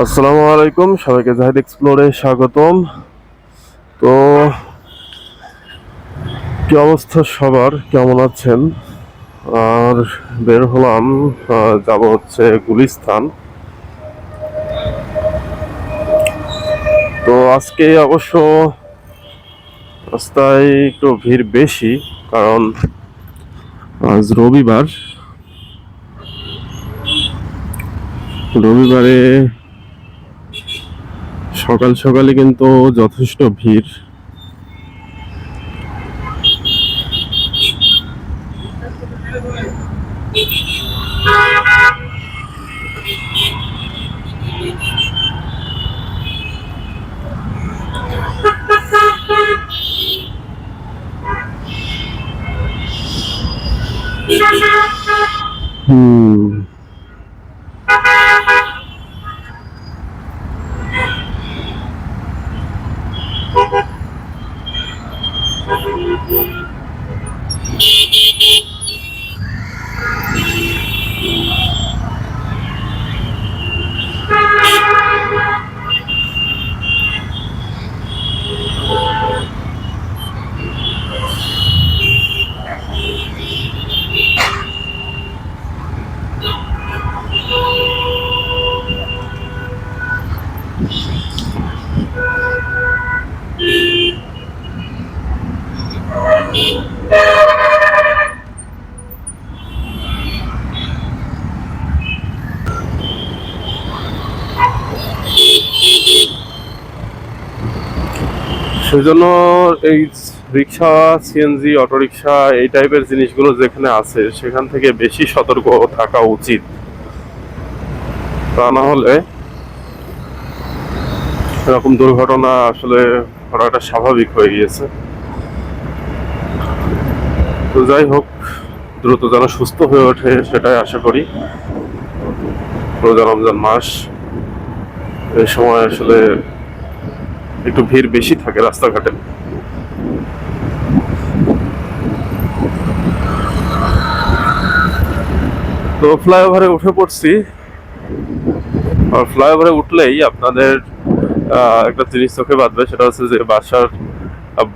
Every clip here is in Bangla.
আসসালামু আলাইকুম, সবাইকে জাহিদ এক্সপ্লোরে স্বাগতম। তো, কি অবস্থা সবার? কেমন আছেন? আর বের হলাম যাব হচ্ছে গুলিস্তান। তো আজকে অবশ্য রাস্তায় একটু ভিড় বেশি, কারণ আজ রবিবার। রবিবারে সকাল সকালে কিন্তু যথেষ্ট ভিড়। হুম। সেজন্য এই রিক্সা সিএনজি অটোরিকশা এই টাইপের জিনিসগুলো যেখানে আছে, সেখান থেকে বেশি সতর্ক থাকা উচিত। তা না হলে এরকম দুর্ঘটনা আসলে ঘটাটা স্বাভাবিক হয়ে গিয়েছে। তো যাই হোক, দ্রুত যেন সুস্থ হয়ে ওঠে সেটাই আশা করি। রোজা রমজান মাস, এই সময় আসলে একটু ভিড় বেশি থাকে রাস্তাঘাটে। তো ফ্লাইওভারে উঠে পড়ছি। আর ফ্লাইওভারে উঠলেই আপনাদের একটা জিনিস চোখে বাঁধবে, সেটা হচ্ছে যে বাসার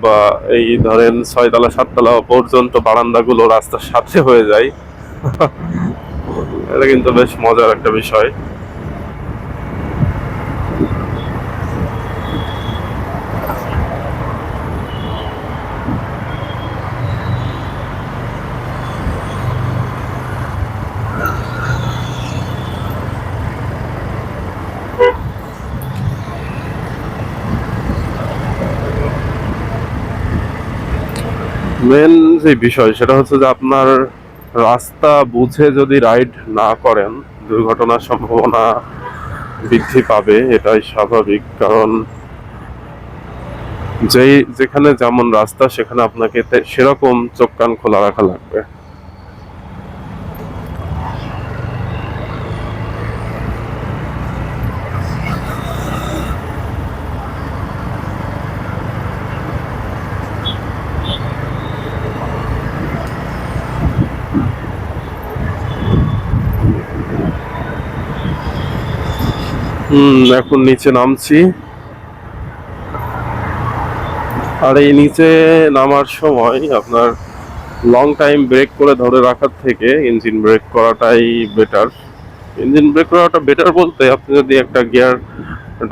বা এই ধরেন ছয়তলা, সাততলা পর্যন্ত বারান্দাগুলো রাস্তার সাথে হয়ে যায়। এটা কিন্তু বেশ মজার একটা বিষয়। মেন যে বিষয় সেটা হচ্ছে যে আপনার রাস্তা বুঝে যদি রাইড না করেন, দুর্ঘটনার সম্ভাবনা বৃদ্ধি পাবে, এটাই স্বাভাবিক। কারণ যেই, যেখানে যেমন রাস্তা, সেখানে আপনাকে সেরকম চোখ কান খোলা রাখা লাগবে। হুম, এখন নিচে নামছি। আর এই নিচে নামার সময় আপনার লং টাইম ব্রেক করে ধরে রাখার থেকে ইঞ্জিন ব্রেক করাটাই বেটার ইঞ্জিন ব্রেক করাটা বেটার বলতে আপনি যদি একটা গিয়ার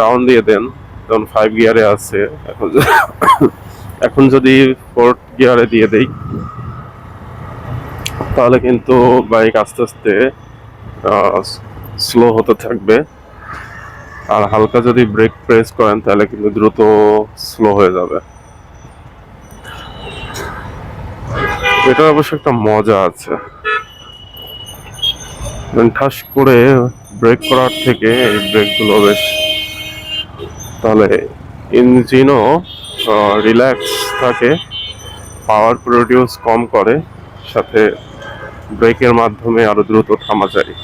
ডাউন দিয়ে দেন, যেমন ফাইভ গিয়ারে আছে, এখন এখন যদি ফোর্থ গিয়ারে দিয়ে দেই, তাহলে কিন্তু বাইক আস্তে আস্তে স্লো হতে থাকবে। আর হালকা যদি ব্রেক প্রেস করেন, তাহলে কিন্তু দ্রুত স্লো হয়ে যাবে। এটার অবশ্য একটা মজা আছে। মানে ঠাস করে ব্রেক করার থেকে এই ব্রেকগুলো বেশ, তাহলে ইঞ্জিনও রিল্যাক্স থাকে পাওয়ার প্রডিউস কম করে, সাথে ব্রেকের মাধ্যমে আরও দ্রুত থামা যায়।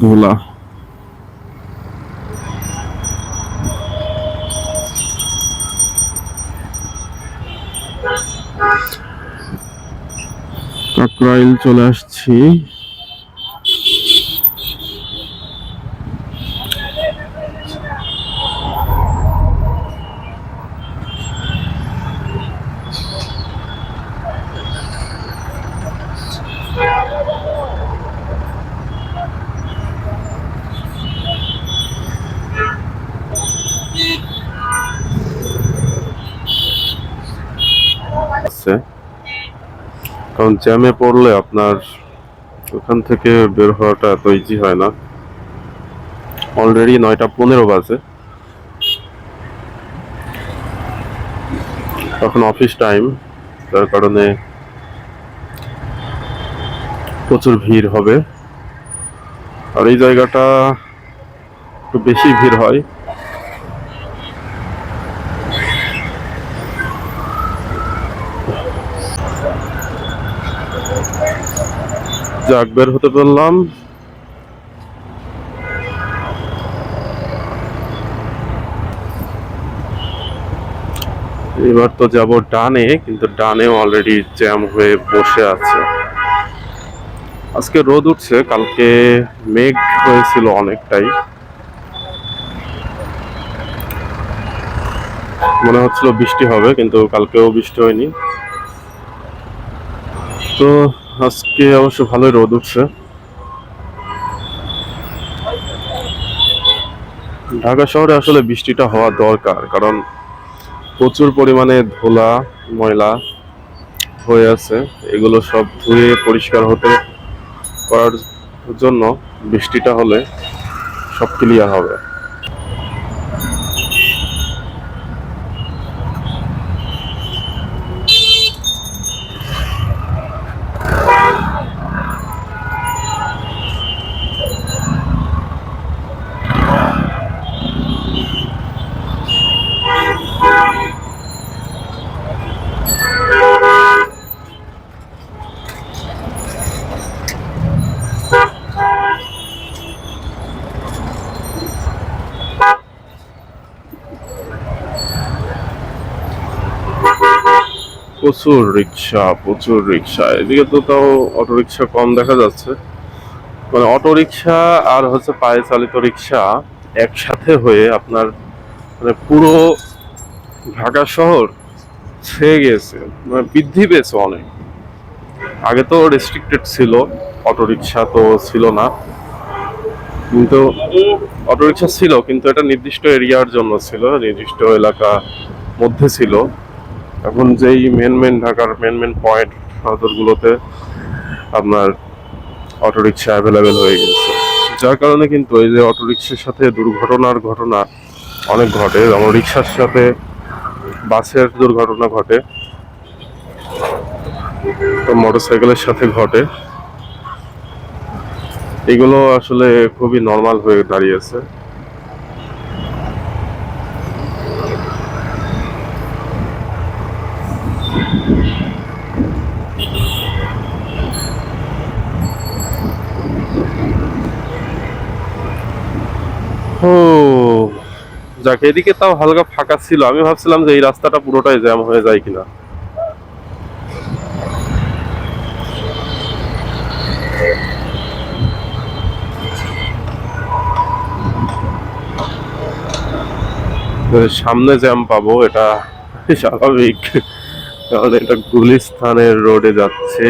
ধুলা। কাকরাইল চলে আসছি। কারণ জ্যামে পড়লে আপনার ওখান থেকে বের হওয়াটা এত ইজি হয় না। অলরেডি নয়টা পনেরো বাজে। তখন অফিস টাইম তার কারণে প্রচুর ভিড় হবে। আর এই জায়গাটা একটু বেশি ভিড় হয়। যাক বের হতে পারলাম এবার তো যাব ডানে, কিন্তু ডানেও অলরেডি জ্যাম হয়ে বসে আছে। আজকে রোদ উঠছে, কালকে মেঘ হয়েছিল অনেকটাই। মনে হচ্ছিল বৃষ্টি হবে, কিন্তু কালকেও বৃষ্টি হয়নি। তো আজকে অবশ্য ভালোই রোদ উঠছে। ঢাকা শহরে আসলে বৃষ্টিটা হওয়া দরকার, কারণ প্রচুর পরিমাণে ধুলা, ময়লা হয়ে আছে। এগুলো সব ধুয়ে পরিষ্কার হতে করার জন্য বৃষ্টিটা হলে সব ক্লিয়ার হবে। প্রচুর রিক্সা প্রচুর রিক্সা। এদিকে তো তাও অটো রিক্সা কম দেখা যাচ্ছে। মানে অটো রিক্সা আর হচ্ছে পায়ে চালিত রিক্সা একসাথে হয়ে আপনার মানে পুরো ঢাকা শহর ছেয়ে গেছে মানে বৃদ্ধি পেয়েছে অনেক। আগে তো রেস্ট্রিক্টেড ছিল অটো রিক্সা তো ছিল না। কিন্তু অটো রিক্সা ছিল, কিন্তু এটা নির্দিষ্ট এরিয়ার জন্য ছিল, নির্দিষ্ট এলাকা মধ্যে ছিল। এখন যেই মেন মেন ঢাকার মেন মেন পয়েন্ট সদরগুলোতে আপনার অটোরিকশা অ্যাভেলেবেল হয়ে গেছে। যার কারণে কিন্তু এই যে অটোরিকশার সাথে দুর্ঘটনার ঘটনা অনেক ঘটে, যেমন রিক্সার সাথে বাসের দুর্ঘটনা ঘটে মোটরসাইকেলের সাথে ঘটে। এগুলো আসলে খুবই নর্মাল হয়ে দাঁড়িয়েছে। যাক, এদিকে তাও হালকা ফাঁকা ছিল। আমি ভাবছিলাম যে এই রাস্তাটা পুরোটাই জ্যাম হয়ে যায় কিনা। সামনে জ্যাম পাবো, এটা স্বাভাবিক। কারণ এটা গুলিস্তানের রোডে যাচ্ছে।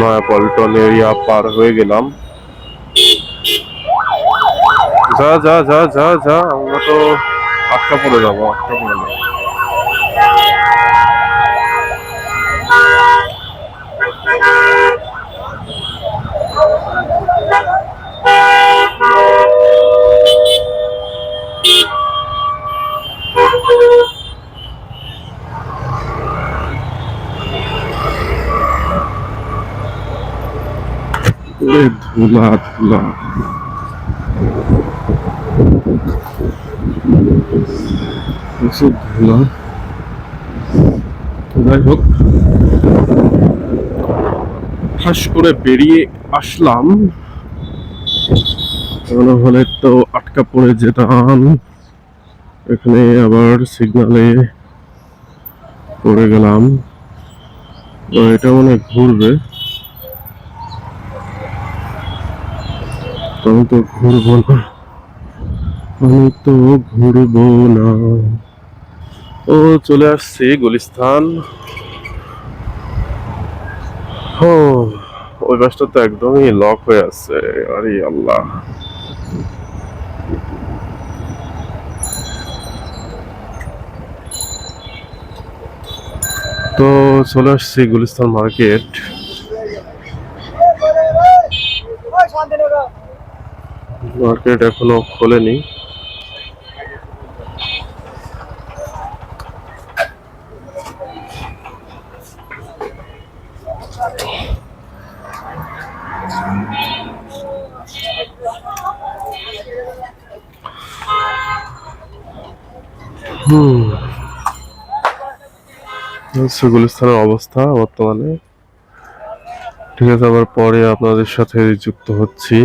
নয়াপল্টন এরিয়া পার হয়ে গেলাম। যা যা যা যা যা, আমরা তো আটকা পড়ে যাব, আটকা পড়ে যাব। ধুলা ধুলা। যাই হোক ঠাস করে বেরিয়ে আসলাম। হলে তো আটকা পড়ে যেতাম। এখানে আবার সিগনালে পড়ে গেলাম। এটা মনে ঘুরবে। আমি তো ঘুরবো না। আমি তো ঘুরবো না। ও, চলে আসছি গুলিস্তান। ও ওই বাসটা তো একদমই লক হয়ে আছে। আরে আল্লাহ। তো, চলে আসছি গুলিস্তান মার্কেট। মার্কেট এখনও খোলেনি। গুলিস্তানের অবস্থা বর্তমানে। ঠিক আছে আবার পরে আপনাদের সাথে যুক্ত হচ্ছি।